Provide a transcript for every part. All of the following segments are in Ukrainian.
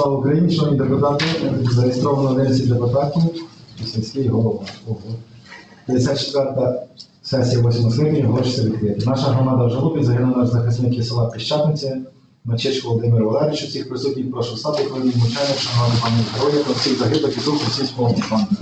Слава Україні, шановні депутати, зареєстровано 11 депутатів і сільський голова. Ого. 54-та сесія 8 скликання оголошується відкрити. Наша громада в Жалупі загинула наш захисник села Піщатниці, Мачечко Володимир Валерійович. усіх присутніх прошу встати, хвилин мовчання, шановні пані героїв, про всіх загиблих і дух російського окупанта.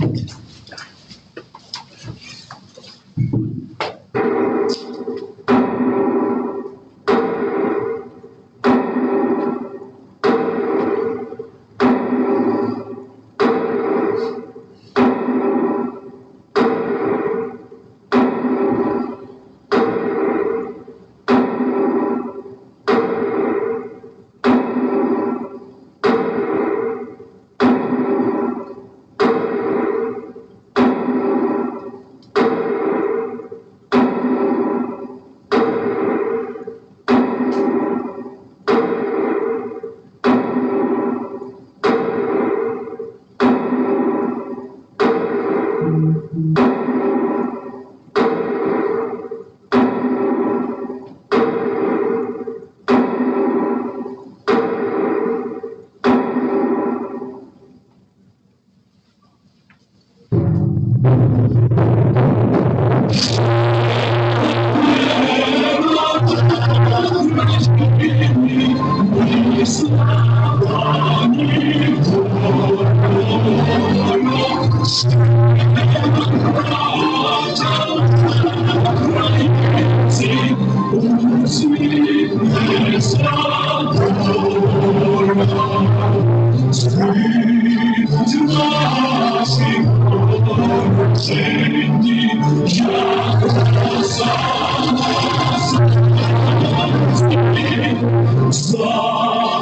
Слава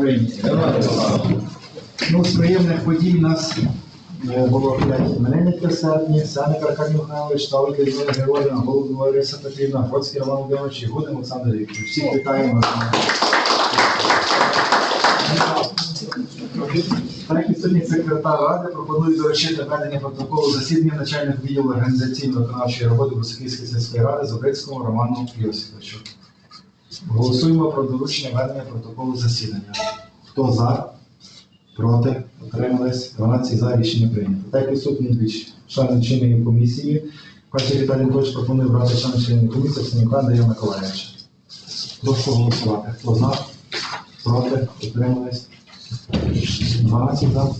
Україні! Ну, з приємних подій у нас е, Було 5 іменинників в серпні, Сеник Аркадій Михайлович, Тавик Людмила Георгіївна, Голуб Лариса Петрівна, Гроцький Роман Володимирович і Гудин Олександр Вікторович. Всіх вітаємо. Так, відсутній секретар Ради пропонує доручити ведення протоколу засідання начальник відділу організаційно-виконавчої роботи Високівської сільської ради Зубрицькому Роману Йосиповичу. Голосуємо про доручення ведення протоколу засідання. Хто за? Проти? Утримались? 12 за рішення прийнято. Так відсутні двічі. Члени чинної комісії. Пані Віталій Анатолійович пропонує брати члени чинної комісії Синюка Андрія Миколаївича. Прошу голосувати. Хто за? Проти? Утримались? 12 за.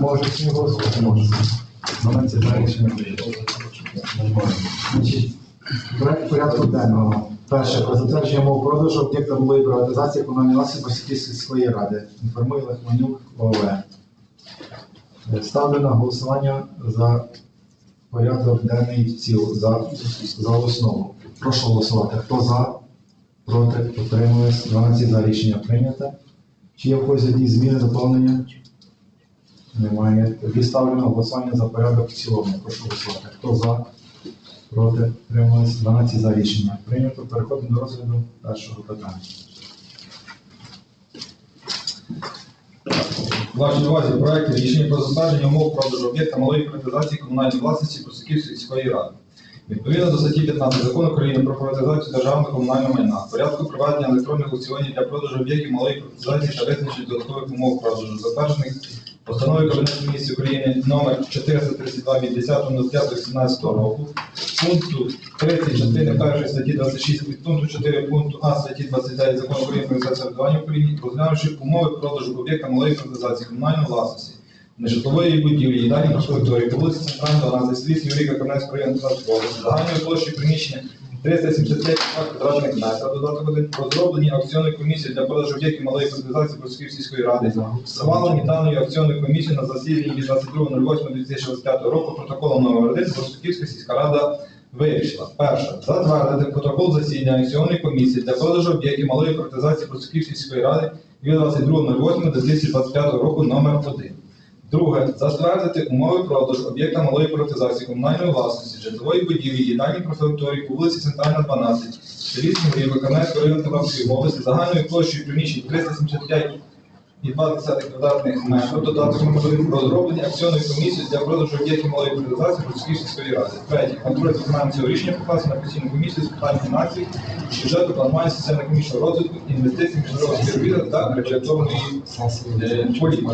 Може всі голосувати? Може. 12 за рішення прийнято. Значить, Проект порядку денного. Перше, про затвердження мов продажу об'єкта малої приватизації комунальної власності сільської ради. Інформує Лихманюк ОВ. Ставлю на голосування за порядок денний в цілу, за, за основу. Прошу голосувати. Хто за? Проти? Утримуєсь? 12 за рішення прийнято. Чи є в когось зміни, доповнення? Немає. Тоді ставлю на голосування за порядок в цілому. Прошу голосувати. Хто за? Проти? Утримались? 12 за рішення. Прийнято. Переходимо до розгляду першого питання. Вашій увазі проект рішення про затвердження умов продажу об'єкта малої приватизації комунальної власності Просиківської сільської ради. Відповідно до статті 15 Закону України про приватизацію державного комунального майна, порядку проведення електронних аукціонів для продажу об'єктів малої приватизації та визначення додаткових умов продажу, затверджених Постанови Кабінету міністрів України номер 432 від 10.05.17 року, пункту 30 частини 1 статті 26 від пункту 4 пункту А статті 29 Закону України про самоврядування в розглянувши умови продажу об'єкта малої приватизації комунальної власності, нежитлової будівлі і дані проспекторії по вулиці Центральна 12, селі Юріка Кам'янського району області, загальною площею приміщення 375 квадратних метрів, додаток один, розроблені аукціонною комісією для продажу об'єктів малої приватизації Бродської сільської ради, схвалені даною аукціонною комісією на засіданні від 22.08.2025 року протоколом номер 1 Бродськівська сільська рада вирішила. Перше. Затвердити протокол засідання аукціонної комісії для продажу об'єктів малої приватизації Бродськівської сільської ради від 22.08.2025 року номер 1. Друге, затвердити умови продажу об'єкта малої приватизації комунальної власності, житлової будівлі і дані профілакторії по вулиці Центральна 12, селі Снігурів, Кам'янського району Тернопільської області, загальною площею приміщень 375 і 20 квадратних метрів, додаток номер один, розроблені акціонною комісією для продажу об'єктів малої приватизації Бродської сільської ради. Третє, контроль за виконанням цього рішення покласти на постійну комісію з питань фінансів, бюджету, планування соціально-економічного розвитку, інвестицій, міжнародного співробітництва та регуляторної політики.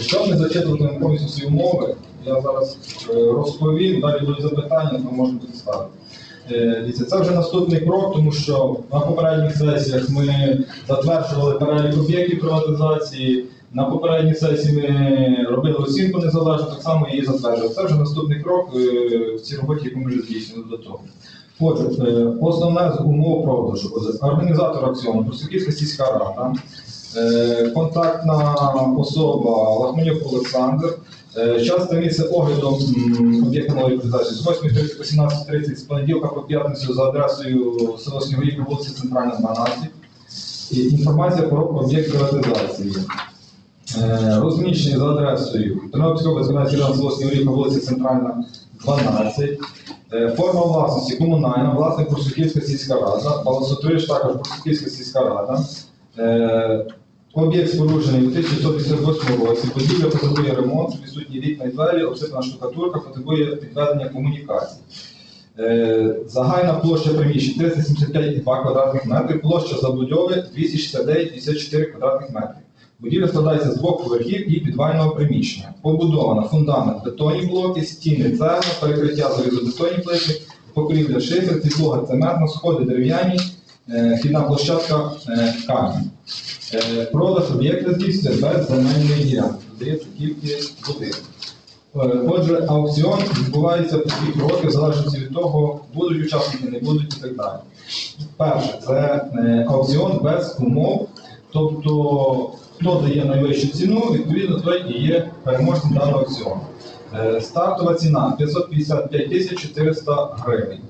Щоб не зачитувати повністю всі умови, я зараз е, розповім, далі будуть запитання, то можна буде ставити. Дивіться, це вже наступний крок, тому що на попередніх сесіях ми затверджували перелік об'єктів приватизації. На попередній сесії ми робили оцінку незалежно, так само її затверджували. Це вже наступний крок е, в цій роботі, яку ми вже здійснили до того. Отже, е, основне з умов продажу. Організатор аукціону, Брусиківська сільська рада, Е, контактна особа Лахманюк Олександр. Е, Час та місце огляду об'єкта малої з 8.30 по 17.30 з понеділка по п'ятницю за адресою село Снігурівка, вулиця Центральна, 12. І інформація про об'єкт приватизації. Е, Розміщені за адресою Тернопільська область, Кам'янський район, село Снігурівка, вулиця Центральна, 12. Е, Форма власності комунальна, власник Бурсуківська сільська рада, балансотуєш також Бурсуківська сільська рада. Об'єкт споруджений у 1958 році, будівля потребує ремонту, відсутні вікна і двері, обсипана штукатурка, потребує підведення комунікацій. Е, Загальна площа приміщень 375,2 квадратних метрів, площа забудови 269,54 квадратних метрів. Будівля складається з двох поверхів і підвального приміщення. Побудована фундамент бетонні блоки, стіни цегла, перекриття залізобетонні плити, покрівля шифер, підлога цементна, сходи дерев'яні, е, вхідна площадка е, камінь. Е, Продаж об'єкта здійснюється без земельної ділянки, здається тільки будинок. Отже, аукціон відбувається по дві кроки, в залежності від того, будуть учасники, не будуть і так далі. Перше, це аукціон без умов, тобто хто дає найвищу ціну, відповідно той і є переможцем даного аукціону. Стартова ціна 555 тисяч 400 гривень.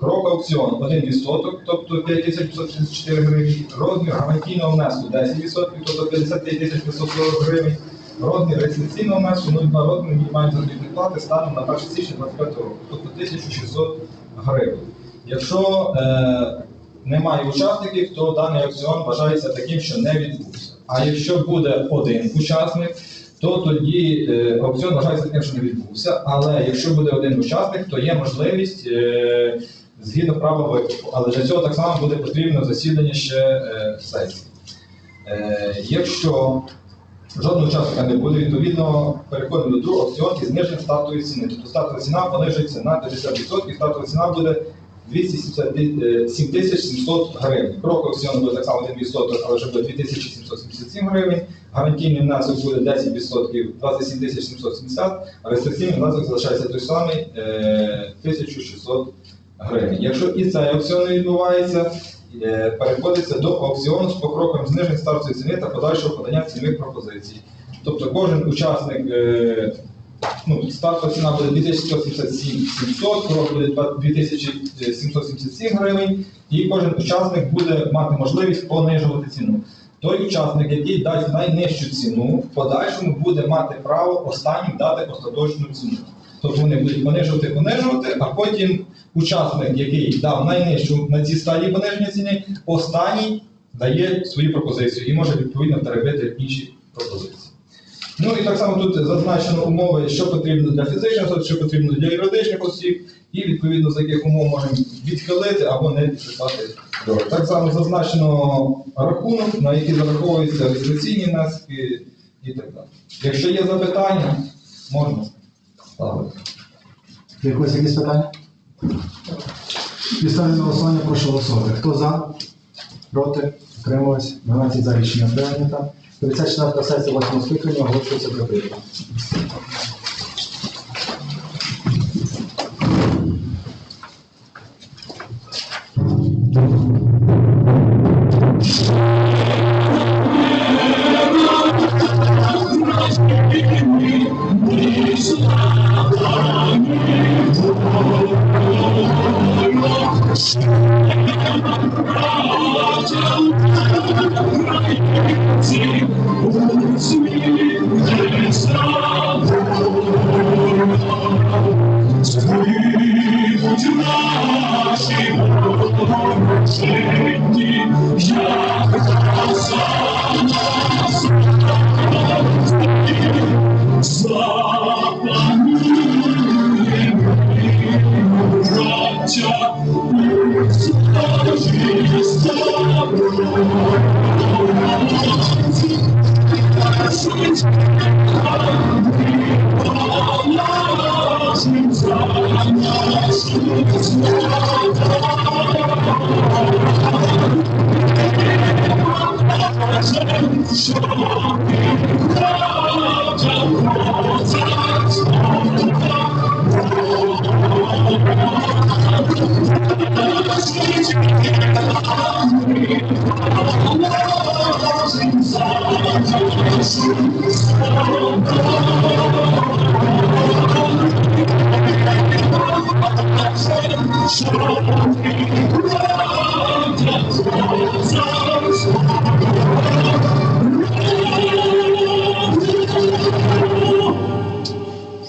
Крок аукціону 1%, тобто 5534 гривні. Розмір гарантійного внеску 10%, тобто 55 тисяч 540 гривень. Розмір реєстраційного внеску 0,2 розмір мінімальної заробітної плати станом на 1 січня 25 року, тобто 1600 гривень. Якщо е, немає учасників, то даний аукціон вважається таким, що не відбувся. А якщо буде один учасник, то тоді е, аукціон вважається таким, що не відбувся. Але якщо буде один учасник, то є можливість е, згідно права викупу. Але для цього так само буде потрібно засідання ще е, сесії. Е, якщо жодного учасника не буде, відповідно переходимо до другого аукціону і зниження стартової ціни. Тобто стартова ціна понижується на 50%, і стартова ціна буде 277 тисяч 700 гривень. Крок аукціону буде так само 1%, але вже буде 2777 гривень. Гарантійний внесок буде 10%, 27 тисяч 770, а реєстраційний внесок залишається той самий е, 1600 гривень. Якщо і цей аукціон не відбувається, е, переходиться до аукціону з покроковим зниженням стартової ціни та подальшого подання цінових пропозицій. Тобто кожен учасник е, ну, стартова ціна буде 2177 700, крок буде 2777 гривень, і кожен учасник буде мати можливість понижувати ціну. Той учасник, який дасть найнижчу ціну, в подальшому буде мати право останнім дати остаточну ціну. Тобто вони будуть понижувати, понижувати, а потім учасник, який дав найнижчу на цій стадії пониження ціни, останній дає свою пропозицію і може відповідно перебити інші пропозиції. Ну і так само тут зазначено умови, що потрібно для фізичних осіб, що потрібно для юридичних осіб, і відповідно з яких умов можемо відхилити або не підписати договір. Так само зазначено рахунок, на який зараховуються реєстраційні внески і так далі. Якщо є запитання, можна ставити. Якось якісь питання? Підставлю на голосування, прошу голосувати. Хто за? Проти? Утримались? 12 за рішення прийнято. 34 сесія 8 скликання оголошується Thank you. Слава Україні!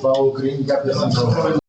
Paulo Green, Gabriel